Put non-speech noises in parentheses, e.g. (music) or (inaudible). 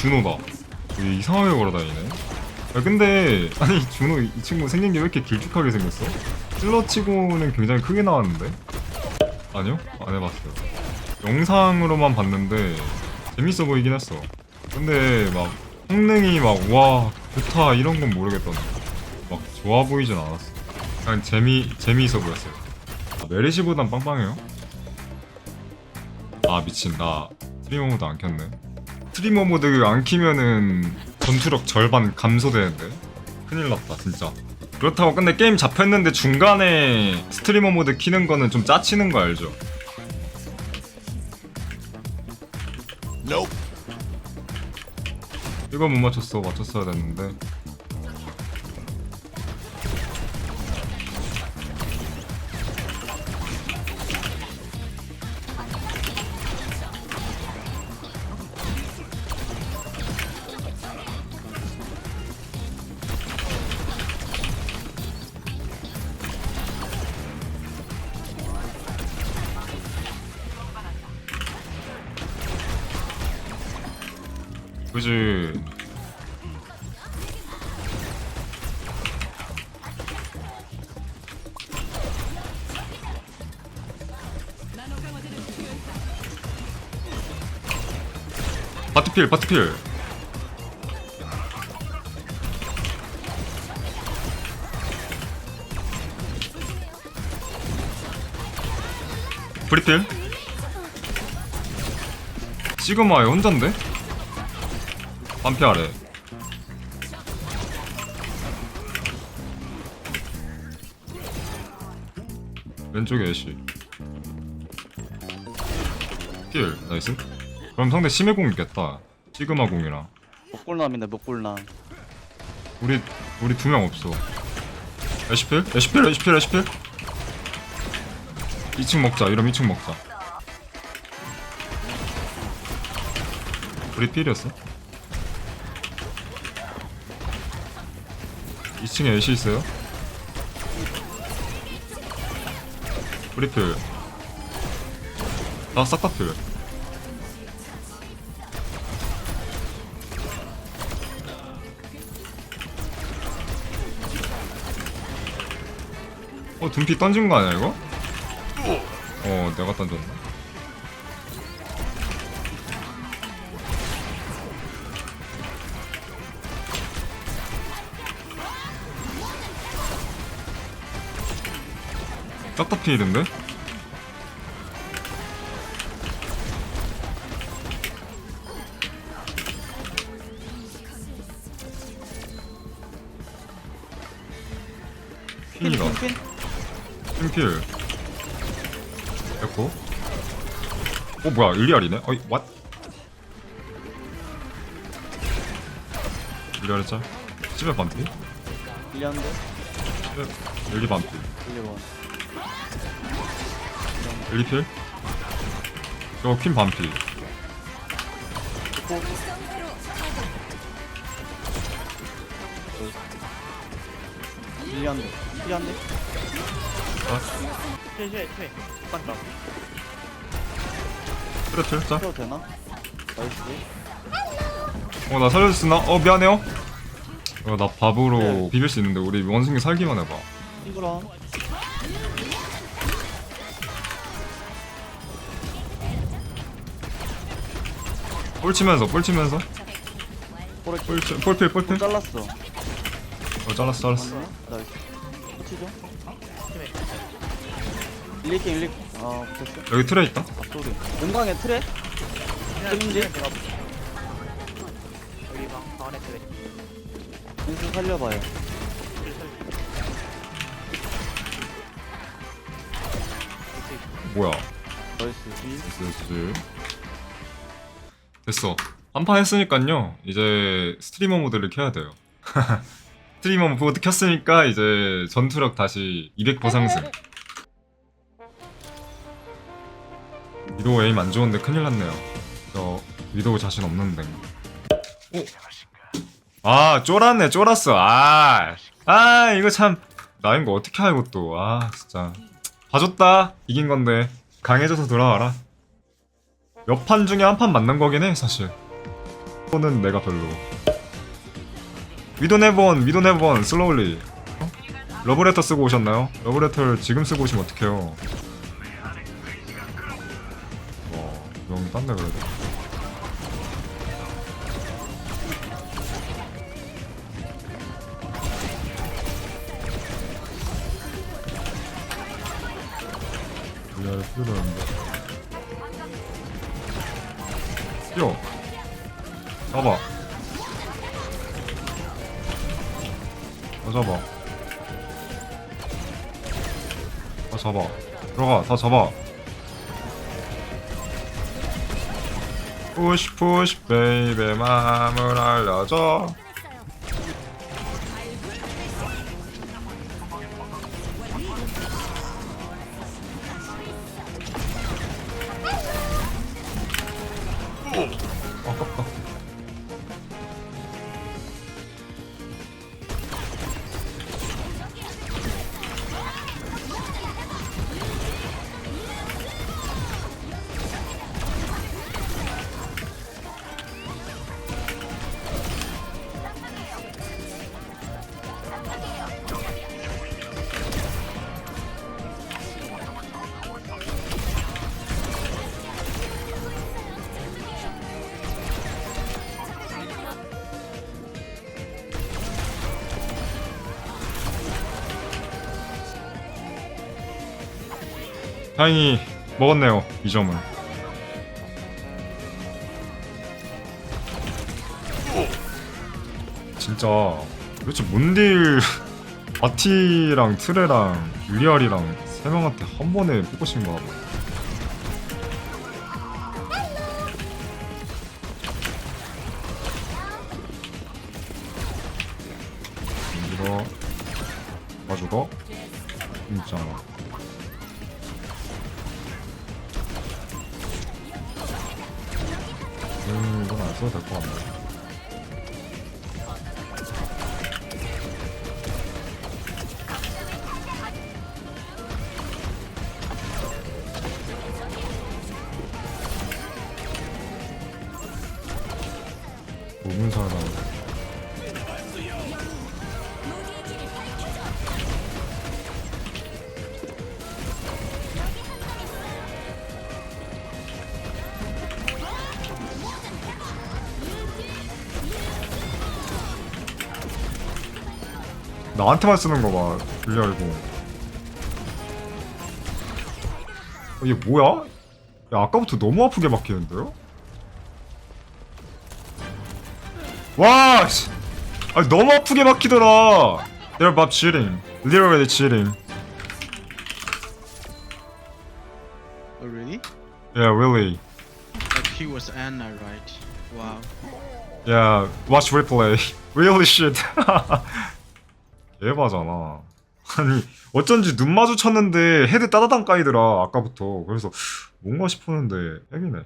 준호다. 되게 이상하게 걸어다니네. 야, 근데 아니 준호 이 친구 생긴 게 왜 이렇게 길쭉하게 생겼어? 찔러치고는 굉장히 크게 나왔는데? 아니요? 안 해봤어요. 영상으로만 봤는데 재밌어 보이긴 했어. 근데 막 성능이 막 와 좋다 이런 건 모르겠던데 막 좋아 보이진 않았어. 그냥 재미 재미있어 보였어요. 아, 메리시보단 빵빵해요. 아 미친 나 스트리머 모드 안 켰네. 스트리머 모드 안 키면은 전투력 절반 감소되는데 큰일 났다 진짜. 그렇다고 근데 게임 잡혔는데 중간에 스트리머 모드 키는 거는 좀 짜치는 거 알죠? 이거 못 맞췄어 맞췄어야 됐는데 그지. 바트필 바트필. 브리필? 시그마에 혼잔데? 반피 아래. 왼쪽에 애쉬. 필 나이스. 그럼 상대 심해 공 있겠다. 시그마 공이랑 먹골남이네 먹골남. 우리 우리 두 명 없어. 애쉬필? 애쉬필 애쉬필 애쉬필? 2층 먹자. 이러면 2층 먹자. 우리 필이었어 2층에 애쉬 있어요 필 아, 싹다 필. 어, 둠피 던진 거 아니야, 이거? 어, 내가 던졌나? 싹다 피이던데? 핀이다. 핀핀 핀필. 에코. 어, 뭐야, 일리알이네? 어이, 왓? 일리알 짤? 집에 반피? 1년대 집에, 일리 반피. 1번 일리필? 저퀸 반피. 1년대 1년대 아, 쉐쉐 쉐 빤다 트레틀 짤? 해도 되나? 나이스 어, 나 살려줄 수 있나? 어, 미안해요. 어, 나 밥으로 비빌 수 있는데, 우리 원숭이 살기만 해봐. 이거랑 볼 치면서, 볼 치면서. 포레 볼, 치- 볼필, 볼필. 잘랐어. 어, 잘랐어, 잘랐어. 나이스 치죠? 1, 2게 1, 2아 붙었어? 여기 트레 있다. 앞소리 용광에 트레? 뜬지 제가 여기 방, 방 안에 그래 민수 살려봐요 뭐야. 나이스 위 됐지. 됐어. 한판 했으니까요. 이제 스트리머 모드를 켜야 돼요. (laughs) 스트리머 모드 켰으니까 이제 전투력 다시 200% 상승. 위도우 에임 안 좋은데 큰일 났네요. 저 위도우 자신 없는데. 오. 아 쫄았네 쫄았어. 아, 아 이거 참 나인 거 어떻게 알고 또. 아 진짜. 봐줬다. 이긴 건데. 강해져서 돌아와라. 몇 판 중에 한판 맞는 거긴 해 사실. 또는 내가 별로. 위도 네번 위도 네번 슬로울리 어? 러브레터 쓰고 오셨나요? 러브레터를 지금 쓰고 오시면 어떡해요? 와 명이 딴데 그래도 풀려는데 뛰어. 잡아. 다 잡아. 다 잡아. 들어가. 다 잡아. 푸시 푸시 베이베 마음을 알려줘 아깝다 (laughs) 다행히 먹었네요 이 점을. 진짜 도대체 뭔딜 (laughs) 바티랑 트레랑 유리알이랑 세 명한테 한 번에 뽑으신 거야? 이거 가지고 진짜 음, 이건 안 써도 될 것 같네. 무분사 나한테만 쓰는 거 봐. 불리 알고. 어, 이게 뭐야? 야, 아까부터 너무 아프게 막히는데요? 와! 씨. 아, 너무 아프게 막히더라! They're about cheating. Literally cheating. Oh, really? Yeah, really. Like he was Anna, right? Wow. Yeah, watch replay. Really shit. 개바잖아. 아니, 어쩐지 눈 마주쳤는데 헤드 따다당 까이더라, 아까부터. 그래서 뭔가 싶었는데, 핵이네.